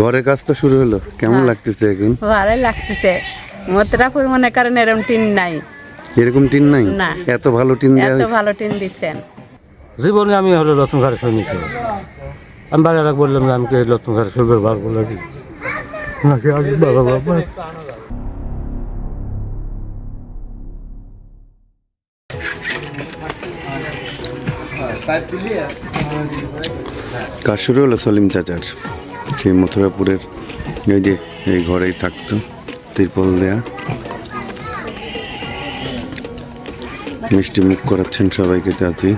ঘরের কাজ তো শুরু হলো। কেমন হ্যাঁ। লাগতেছে এখন? ভালোই লাগতেছে। মথুরাপুর মনে করেন এরম টিন নাই। এরকম টিন নাই? না। এত ভালো টিন দেওয়া এত ভালো টিন দিচ্ছেন। জীবনে আমি হলো রতন ঘরে সৈনিক। আমি রাখ বললাম যে আমি রতন ঘরে শুরু বার করল কি নাকি? আগে বাবা বাবা কাজ শুরু হলো সলিম চাচার। সেই মথুরাপুরের এই যে এই ঘরেই থাকতো, ত্রিপল দেয়া। মিষ্টি মুখ করাচ্ছেন সবাইকে চাচি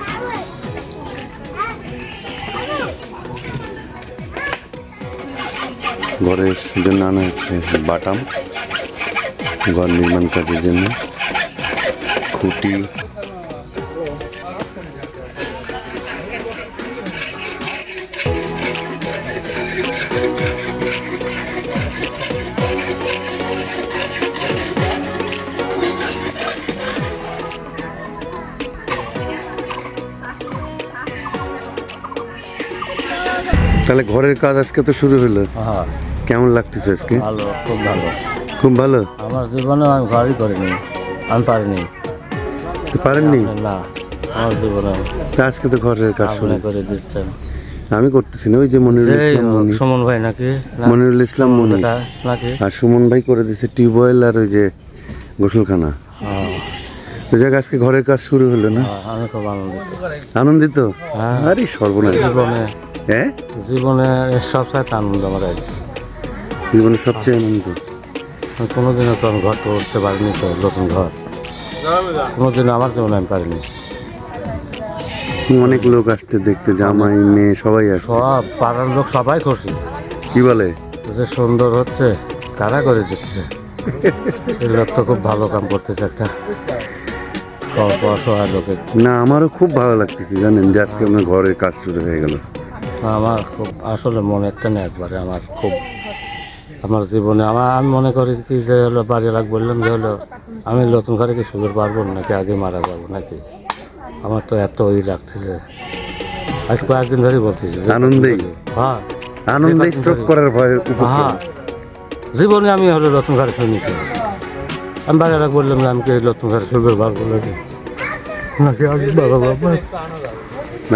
ঘরের জন্য আনা হচ্ছে বাটাম, ঘর নির্মাণ কাজের জন্য। খুঁটি তাহলে ঘরের কাজ আজকে তো শুরু হলো। হ্যাঁ। কেমন লাগতেছে আজকে? ভালো খুব ভালো। খুব ভালো? আমার জীবনে আমি ঘরই করিনি আমি পারিনি। পারেননি? না আমার জীবনে আজকে তো ঘরের কাজ শুরু। করে দিচ্ছেন। আমি করতেছি না ওই যে মনিরুল ইসলাম মনি। সুমন ভাই নাকি? মনিরুল ইসলাম মনি। আর সুমন ভাই করে দিচ্ছে টিউবওয়েল আর ওই যে গোসলখানা। হ্যাঁ, তো যাক আজকে ঘরের কাজ শুরু হলো না? হ্যাঁ, আনন্দিত। আনন্দিত। আরে সর্বনাশ। হ্যাঁ? জীবনে এর সবসাথে আনন্দ আমার আছে জীবনের সবচেয়ে আনন্দ? আমি কোনোদিনও তো আমি ঘর তো উঠতে পারিনি তো নতুন ঘর। কোনোদিনও আমার জীবনে আমি পারিনি। অনেক লোক আসছে দেখতে জামাই মেয়ে সবাই আসছে। সব পাড়ার লোক সবাই খুশি। কি বলে? যে সুন্দর হচ্ছে কারা করে দিচ্ছে। লোক তো খুব ভালো কাম করতেছে একটা। অল্প অসহায় লোকের। না আমারও খুব ভালো লাগতেছে জানেন যে আজকে আমার ঘরের কাজ শুরু হয়ে গেল। আমার খুব আসলে মনে একটা না একবারে আমার খুব আমার জীবনে। আমার আমি মনে করি কি যে হলো বাড়ি লাগ বললাম যে হলো আমি নতুন ঘরে কি সুযোগ পারব নাকি আগে মারা যাব নাকি? আমার তো এত ই লাগতেছে। আজ কয়েকদিন ধরেই বলতেছি যে আনন্দেই? হ্যাঁ। আনন্দে স্ট্রোক করার ভয় হ্যাঁ। জীবনে আমি হলো নতুন ঘরে সৈনিক। আমি বাইরে রাখ বললাম যে আমি কি নতুন ঘরে সুযোগ পারব নাকি? নাকি আগে বাবা বাবা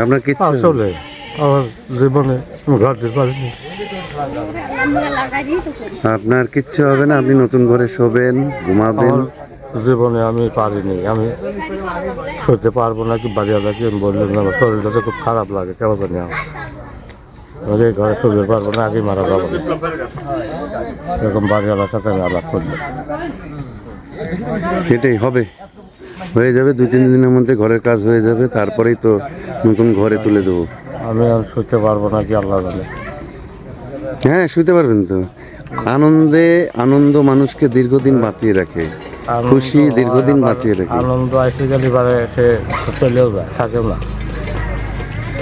আপনার কিচ্ছু আসলে। আমার জীবনে দিতে পারিনি আপনার কিচ্ছু হবে না আপনি নতুন ঘরে শোবেন ঘুমাবেন। জীবনে আমি পারিনি আমি সইতে পারব নাকি বাড়ি আলাকে আমি বললাম যে আমার শরীরটা তো খুব খারাপ লাগে কেমন জানি আমার আমি এই ঘরে শুতে পারব না আগে মারা যাব না। এরকম বাড়িওয়ালার সাথে আমি আলাপ করলাম সেটাই হবে। হয়ে যাবে দুই তিন দিনের মধ্যে ঘরের কাজ হয়ে যাবে তারপরেই তো নতুন ঘরে তুলে দেবো। আমি আর শুতে পারব না কি আল্লাহ জানে। হ্যাঁ শুতে পারবেন তো। আনন্দে আনন্দ মানুষকে দীর্ঘদিন বাঁচিয়ে রাখে। আনন্দ খুশি দীর্ঘদিন বাঁচিয়ে রাখে। আনন্দ আসে গেলে এবারে সে চলেও যায় থাকেও না।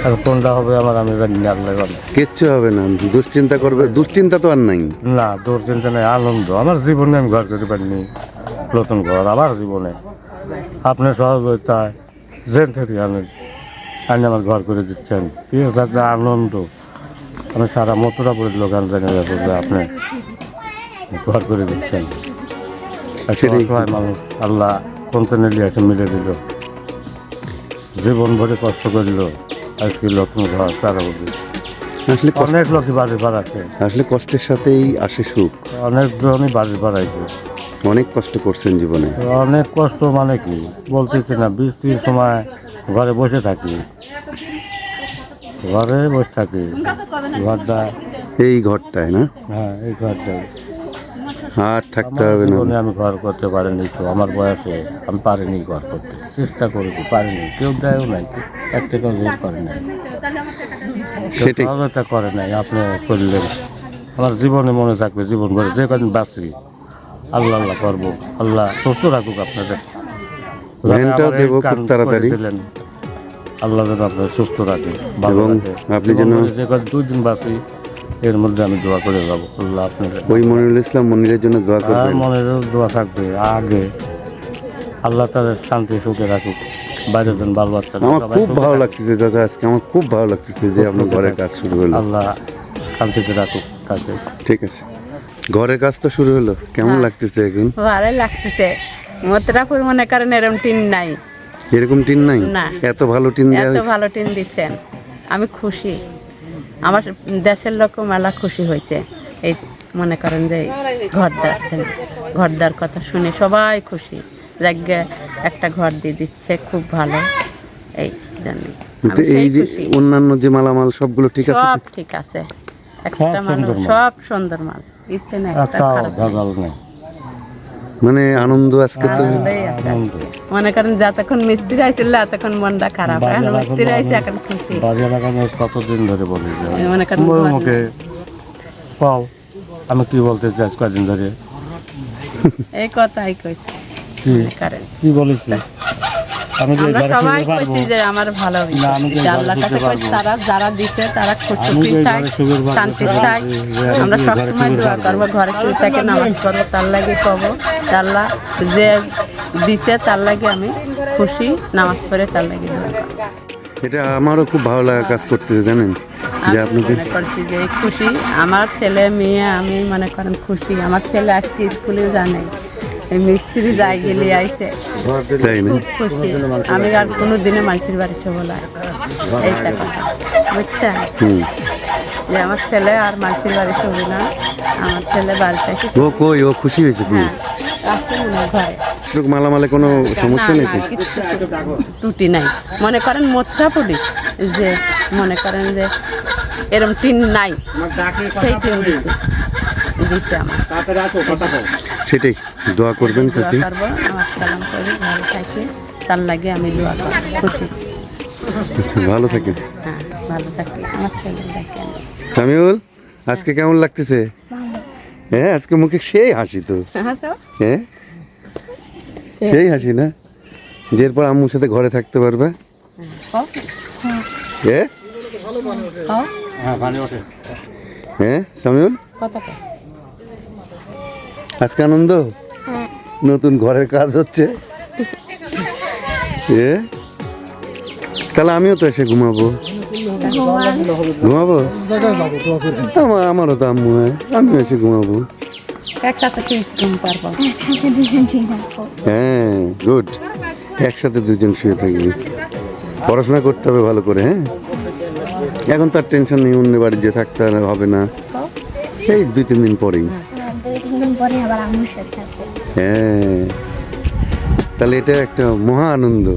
আর কোনটা হবে আমার আমি জানি না আল্লাহ জানে। কিচ্ছু হবে না দুশ্চিন্তা করবে। দুশ্চিন্তা তো আর নাই। না দুশ্চিন্তা নেই আনন্দ। আমার জীবনে আমি ঘর করতে পারিনি নতুন ঘর আমার জীবনে। আপনার সহযোগিতায় জেন থেকে আমি আপনি আমার ঘর করে দিচ্ছেন। কি হচ্ছে আনন্দ। আমি সারা মথুরাপুরের লোক আমি জেনে যাব যে আপনি ঘর করে দিচ্ছেন। একটা মানুষ আল্লাহ কন্টিনিউলি এসে মিলে দিল। জীবন ভরে কষ্ট করিল। আজকে নতুন ঘর সারা বুঝি আসলে অনেক লোকই বাড়ি বাড়াচ্ছে। আসলে কষ্টের সাথেই আসে সুখ। অনেক অনেকজনই বাড়ি বাড়াইছে। অনেক কষ্ট করছেন জীবনে। অনেক কষ্ট মানে কি? বলতেছি না বৃষ্টির সময় ঘরে বসে থাকি। ঘরে বসে থাকি। ঘরটা এই ঘরটায় না? হ্যাঁ এই ঘরটাই আর থাকতে হবে না। আমি ঘর করতে পারিনি তো আমার বয়সে আমি পারিনি ঘর করতে। চেষ্টা করেছি পারিনি। কেউ দেয়ও নাই একটা কেউ হেল্প করে নাই। সেটাই। সহযোগিতা করে নাই আপনি করলেন। আমার জীবনে মনে থাকবে জীবন ভরে যে কদিন বাঁচি আল্লাহ আল্লাহ করব। আল্লাহ সুস্থ রাখুক আপনাদের। ভ্যানটাও আমার দেবো খুব তাড়াতাড়ি। আল্লাহ যেন আপনার সুস্থ রাখে ভালো এবং আপনি যেন- দুই দিন বাঁচি এর মধ্যে আমি দোয়া করে যাব। আল্লাহ আপনার ওই মনিরুল ইসলাম মনিরের জন্য দোয়া আর করবেন। মনের দোয়া থাকবে। আগে আল্লাহ তাদের শান্তি সুখে রাখুক। বাইরে যেন বাল বাচ্চা আমার খুব ভালো লাগতেছে দাদা আজকে আমার খুব ভালো লাগতেছে যে আপনার ঘরের কাজ শুরু হলো। আল্লাহ শান্তিতে রাখুক থাকে ঠিক আছে। ঘরের কাজ তো শুরু হলো। কেমন হ্যাঁ। লাগতেছে এখন? ভালোই লাগতেছে। মথুরাপুর মনে করেন এরম টিন নাই। এরকম টিন নাই? না। এত ভালো টিন এত ভালো টিন দিচ্ছেন। আমি খুশি। আমার দেশের লোক মেলা খুশি হয়েছে। এই মনে করেন যে ঘরদার ঘরদার কথা শুনে সবাই খুশি। জায়গা একটা ঘর দিয়ে দিচ্ছে খুব ভালো। এই জন্য এই যে অন্যান্য যে মালামাল সবগুলো ঠিক আছে সব ঠিক আছে। একটা মাল। সব সুন্দর মাল। ইচ্ছে না একটা খারাপ নেই। মানে আনন্দ আজকে তো মনে করেন যতক্ষণ মিস্ত্রি আইছিল তখন মনটা খারাপ এখন মিস্ত্রি আইছে এখন খুশি। আমি কতদিন ধরে বলি মনে করেন মুখে পাও আমি কি বলতে চাই আজ কদিন ধরে? এই কথাই কইছি কি? বলিস না কি বলেছি আমি যে আমরা সবাই পারব। কইছি যে আমার ভালো না, আমি যে আল্লাহ কাছে কইছি তারা যারা দিছে তারা খুশি আমি থাক ঘরে শুতে পারব, শান্তি থাক যে- যে আমরা আমি যে ঘরে সবসময় দোয়া পারব। ঘরে শুয়ে থেকে নামাজ করব তার লাগে কব। আল্লাহ যে দিছে তার লাগে আমি খুশি নামাজ পড়ে তার লাগে দোয়া করব। এটা আমারও খুব ভালো লাগা কাজ করতেছে জানেন? যে আপনাকে মনে করছি যে খুশি। আমার ছেলে মেয়ে আমি মনে করেন খুশি। আমার ছেলে আজকে স্কুলে জানে এই মিস্ত্রি যাই গেলে আইছে তাই না? খুব খুশি। আমি আর কোনো দিনে মানুষের বাড়ি চবো না। এইটা কথা বুঝছেন? যে আমার ছেলে আর মানুষের বাড়ি চবো না। আমার ছেলে বাড়িতে ও কই? ও খুশি হয়েছে খুব হ্যাঁ। মালামালে কোনো সমস্যা নেই ত্রুটি নাই। মনে করেন মোত্রাপুরি যে মনে করেন যে এরম টিন নাই। সেই টিন দিচ্ছে দিচ্ছে আমার। সেটাই দোয়া করবেন থাকি তার লাগে আমি দোয়া খুশি আচ্ছা ভালো থাকেন। হ্যাঁ সামিউল আজকে কেমন লাগতেছে? হ্যাঁ আজকে মুখে সেই হাসি তো। হ্যাঁ হ্যাঁ? সেই হাসি। না? যে এরপর আম্মুর সাথে ঘরে থাকতে পারবে। হ্যাঁ? হ্যাঁ সামিউল কথা কও। আজকে আনন্দ? নতুন ঘরের কাজ হচ্ছে? এ? তাহলে আমিও তো এসে ঘুমাবো। ঘুমাবো? আমার আমারও তো আম্মু হয়। আমিও এসে ঘুমাবো। হ্যাঁ গুড। একসাথে দুজন শুয়ে থাকবি। পড়াশোনা করতে হবে ভালো করে হ্যাঁ? এখন তার আর টেনশন নেই অন্য বাড়ি যে থাকতে হবে না। এই দুই তিন দিন পরেই। পরে আবার আম্মুর সাথে থাকব। হ্যাঁ। তাহলে এটা একটা মহা আনন্দ।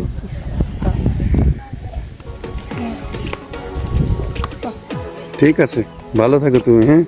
ঠিক আছে। ভালো থাকো তুমি হ্যাঁ?